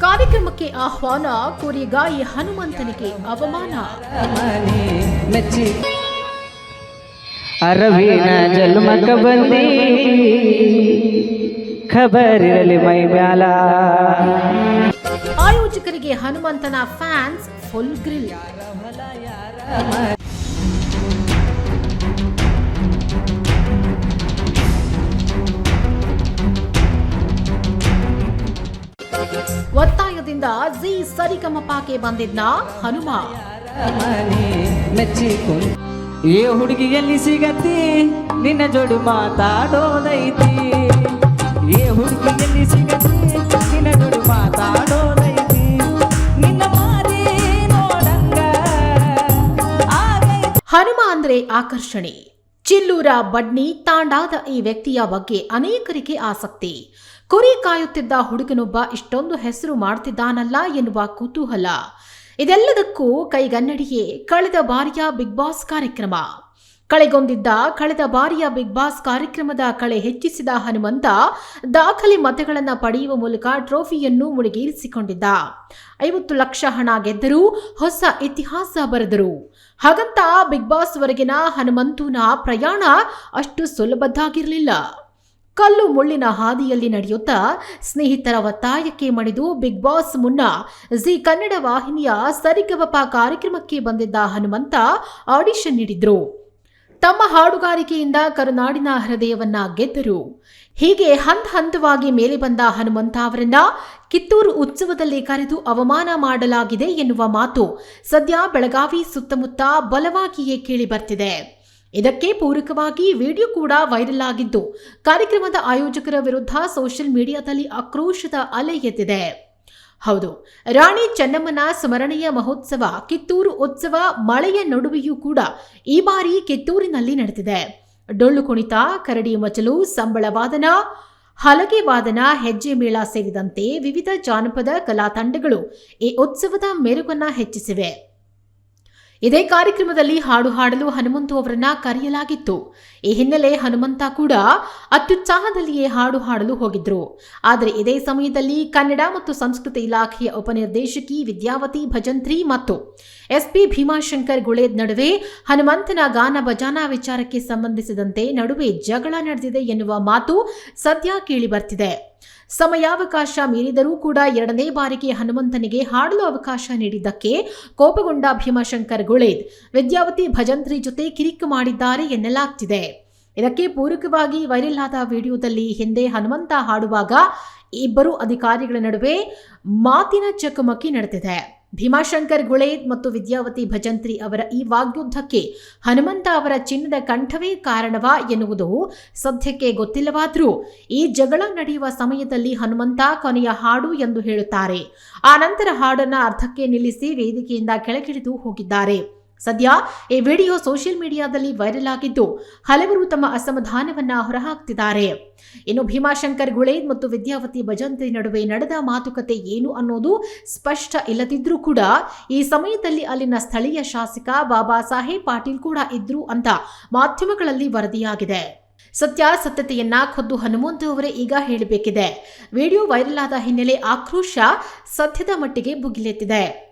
ಕಾರ್ಯಕ್ರಮಕ್ಕೆ ಆಹ್ವಾನ ಕುರಿಗಾಯಿ ಹನುಮಂತನಿಗೆ ಅವಮಾನ. ಅರವಿನ ಜನ್ಮಕ ಬಂದಿ ಖಬರಿರಲಿ ಮೈ ಮ್ಯಾಲ. ಆಯೋಜಕರಿಗೆ ಹನುಮಂತನ ಫ್ಯಾನ್ಸ್ ಫುಲ್ ಗ್ರಿಲ್ ಒತ್ತಾಯದಿಂದ ಜಿ ಸರಿಗಮಪಕ್ಕೆ ಬಂದಿದ್ನ ಹನುಮ. ಏ ಹುಡುಗಿ ಎಲ್ಲಿ ಸಿಗತಿ ನಿನ್ನ ಜೋಡು ಮಾತಾಡೋದೈತಿ. ಏ ಹುಡುಗಿ ಎಲ್ಲಿ ಸಿಗತಿ ನಿನ್ನ ಜೋಡು ಮಾತಾಡೋದೈತಿ. ನಿನ್ನ ಮಾರಿ ನೋಡಂಗ ಹನುಮ ಅಂದ್ರೆ ಆಕರ್ಷಣೆ. ಚಿಲ್ಲೂರ ಬಡ್ನಿ ತಾಂಡಾದ ಈ ವ್ಯಕ್ತಿಯ ಬಗ್ಗೆ ಅನೇಕರಿಗೆ ಆಸಕ್ತಿ. ಕುರಿ ಕಾಯುತ್ತಿದ್ದ ಹುಡುಗನೊಬ್ಬ ಇಷ್ಟೊಂದು ಹೆಸರು ಮಾಡ್ತಿದ್ದಾನಲ್ಲ ಎನ್ನುವ ಕುತೂಹಲ. ಇದೆಲ್ಲದಕ್ಕೂ ಕೈಗನ್ನಡಿಯೇ ಕಳೆದ ಬಾರಿಯ ಬಿಗ್ ಬಾಸ್ ಕಾರ್ಯಕ್ರಮ. ಕಳೆಗೊಂದಿದ್ದ ಕಳೆದ ಬಾರಿಯ ಬಿಗ್ ಬಾಸ್ ಕಾರ್ಯಕ್ರಮದ ಕಳೆ ಹೆಚ್ಚಿಸಿದ ಹನುಮಂತ ದಾಖಲೆ ಮತಗಳನ್ನು ಪಡೆಯುವ ಮೂಲಕ ಟ್ರೋಫಿಯನ್ನು ಮುಡಿಗೇರಿಸಿಕೊಂಡಿದ್ದ. ಐವತ್ತು ಲಕ್ಷ ಹಣ ಗೆದ್ದರೂ ಹೊಸ ಇತಿಹಾಸ ಬರೆದರು. ಹಾಗಂತ ಬಿಗ್ ಬಾಸ್ ವರೆಗಿನ ಹನುಮಂತುನ ಪ್ರಯಾಣ ಅಷ್ಟು ಸುಲಭದ್ದಾಗಿರಲಿಲ್ಲ. ಕಲ್ಲು ಮುಳ್ಳಿನ ಹಾದಿಯಲ್ಲಿ ನಡೆಯುತ್ತಾ ಸ್ನೇಹಿತರ ಒತ್ತಾಯಕ್ಕೆ ಮಣಿದು ಬಿಗ್ ಬಾಸ್ ಮುನ್ನ ಜಿ ಕನ್ನಡ ವಾಹಿನಿಯ ಸರಿಗಮಪ ಕಾರ್ಯಕ್ರಮಕ್ಕೆ ಬಂದಿದ್ದ ಹನುಮಂತ ಆಡಿಷನ್ ನೀಡಿದ್ರು. ತಮ್ಮ ಹಾಡುಗಾರಿಕೆಯಿಂದ ಕರುನಾಡಿನ ಹೃದಯವನ್ನ ಗೆದ್ದರು. ಹೀಗೆ ಹಂತ ಹಂತವಾಗಿ ಮೇಲೆ ಬಂದ ಹನುಮಂತ ಅವರನ್ನ ಕಿತ್ತೂರು ಉತ್ಸವದಲ್ಲಿ ಕರೆದು ಅವಮಾನ ಮಾಡಲಾಗಿದೆ ಎನ್ನುವ ಮಾತು ಸದ್ಯ ಬೆಳಗಾವಿ ಸುತ್ತಮುತ್ತ ಬಲವಾಗಿಯೇ ಕೇಳಿ ಬರ್ತಿದೆ. ಇದಕ್ಕೆ ಪೂರಕವಾಗಿ ವಿಡಿಯೋ ಕೂಡ ವೈರಲ್ ಆಗಿದ್ದು, ಕಾರ್ಯಕ್ರಮದ ಆಯೋಜಕರ ವಿರುದ್ಧ ಸೋಷಿಯಲ್ ಮೀಡಿಯಾದಲ್ಲಿ ಆಕ್ರೋಶದ ಅಲೆ ಎದ್ದಿದೆ. ಹೌದು. ರಾಣಿ ಚೆನ್ನಮ್ಮನ ಸ್ಮರಣೀಯ ಮಹೋತ್ಸವ, ಕಿತ್ತೂರು ಉತ್ಸವ ಮಳೆಯ ನಡುವೆಯೂ ಕೂಡ ಈ ಬಾರಿ ಕಿತ್ತೂರಿನಲ್ಲಿ ನಡೆದಿದೆ. ಡೊಳ್ಳು ಕುಣಿತ, ಕರಡಿ ಮಚಲು, ಸಂಬಳ ವಾದನ, ಹಲಗೆ ವಾದನ, ಹೆಜ್ಜೆ ಮೇಳ ಸೇರಿದಂತೆ ವಿವಿಧ ಜಾನಪದ ಕಲಾ ತಂಡಗಳು ಈ ಉತ್ಸವದ ಮೆರುಗನ್ನ ಹೆಚ್ಚಿಸಿವೆ. ಇದೇ ಕಾರ್ಯಕ್ರಮದಲ್ಲಿ ಹಾಡು ಹಾಡಲು ಹನುಮಂತು ಅವರನ್ನ ಕರೆಯಲಾಗಿತ್ತು. ಈ ಹಿನ್ನೆಲೆ ಹನುಮಂತ ಕೂಡ ಅತ್ಯುತ್ಸಾಹದಲ್ಲಿಯೇ ಹಾಡು ಹಾಡಲು ಹೋಗಿದ್ರು. ಆದರೆ ಇದೇ ಸಮಯದಲ್ಲಿ ಕನ್ನಡ ಮತ್ತು ಸಂಸ್ಕೃತಿ ಇಲಾಖೆಯ ಉಪನಿರ್ದೇಶಕಿ ವಿದ್ಯಾವತಿ ಭಜಂತ್ರಿ ಮತ್ತು ಎಸ್ಪಿ ಭೀಮಾಶಂಕರ್ ಗುಳೇದ್ ನಡುವೆ ಹನುಮಂತನ ಗಾನ ಭಜಾನಾ ವಿಚಾರಕ್ಕೆ ಸಂಬಂಧಿಸಿದಂತೆ ನಡುವೆ ಜಗಳ ನಡೆದಿದೆ ಎನ್ನುವ ಮಾತು ಸದ್ಯ ಕೇಳಿ ಬರ್ತಿದೆ. ಸಮಯಾವಕಾಶ ಮೀರಿದರೂ ಕೂಡ ಎರಡನೇ ಬಾರಿಗೆ ಹನುಮಂತನಿಗೆ ಹಾಡಲು ಅವಕಾಶ ನೀಡಿದ್ದಕ್ಕೆ ಕೋಪಗೊಂಡ ಭೀಮಾಶಂಕರ್ ಗುಳೇದ್. ವಿದ್ಯಾವತಿ ಭಜಂತ್ರಿ ಜೊತೆ ಕಿರಿಕ್ ಮಾಡಿದ್ದಾರೆ ಎನ್ನಲಾಗ್ತಿದೆ. ಇದಕ್ಕೆ ಪೂರಕವಾಗಿ ವೈರಲ್ ಆದ ವಿಡಿಯೋದಲ್ಲಿ ಹಿಂದೆ ಹನುಮಂತ ಹಾಡುವಾಗ ಇಬ್ಬರು ಅಧಿಕಾರಿಗಳ ನಡುವೆ ಮಾತಿನ ಚಕಮಕಿ ನಡೆದಿದೆ. ಭೀಮಾಶಂಕರ್ ಗುಳೇದ್ ಮತ್ತು ವಿದ್ಯಾವತಿ ಭಜಂತ್ರಿ ಅವರ ಈ ವಾಗ್ಯುದ್ಧಕ್ಕೆ ಹನುಮಂತ ಅವರ ಚಿನ್ನದ ಕಂಠವೇ ಕಾರಣವಾ ಎನ್ನುವುದು ಸದ್ಯಕ್ಕೆ ಗೊತ್ತಿಲ್ಲವಾದರೂ ಈ ಜಗಳ ನಡೆಯುವ ಸಮಯದಲ್ಲಿ ಹನುಮಂತ ಕೊನೆಯ ಹಾಡು ಎಂದು ಹೇಳುತ್ತಾರೆ. ಆ ನಂತರ ಹಾಡನ್ನು ಅರ್ಧಕ್ಕೆ ನಿಲ್ಲಿಸಿ ವೇದಿಕೆಯಿಂದ ಕೆಳಗಿಳಿದು ಹೋಗಿದ್ದಾರೆ. ಸದ್ಯ ಈ ವಿಡಿಯೋ ಸೋಷಿಯಲ್ ಮೀಡಿಯಾದಲ್ಲಿ ವೈರಲ್ ಆಗಿದ್ದು ಹಲವರು ತಮ್ಮ ಅಸಮಾಧಾನವನ್ನ ಹೊರಹಾಕ್ತಿದ್ದಾರೆ. ಇನ್ನು ಭೀಮಾಶಂಕರ್ ಗುಳೇದ್ ಮತ್ತು ವಿದ್ಯಾವತಿ ಭಜಂತ್ರಿ ನಡುವೆ ನಡೆದ ಮಾತುಕತೆ ಏನು ಅನ್ನೋದು ಸ್ಪಷ್ಟ ಇಲ್ಲದಿದ್ರೂ ಕೂಡ ಈ ಸಮಯದಲ್ಲಿ ಅಲ್ಲಿನ ಸ್ಥಳೀಯ ಶಾಸಕ ಬಾಬಾ ಸಾಹೇಬ್ ಪಾಟೀಲ್ ಕೂಡ ಇದ್ರು ಅಂತ ಮಾಧ್ಯಮಗಳಲ್ಲಿ ವರದಿಯಾಗಿದೆ. ಸತ್ಯಾಸತ್ಯತೆಯನ್ನ ಖುದ್ದು ಹನುಮಂತು ಅವರೇ ಈಗ ಹೇಳಬೇಕಿದೆ. ವಿಡಿಯೋ ವೈರಲ್ ಆದ ಹಿನ್ನೆಲೆ ಆಕ್ರೋಶ ಸದ್ಯದ ಮಟ್ಟಿಗೆ ಭುಗಿಲೆತ್ತಿದೆ.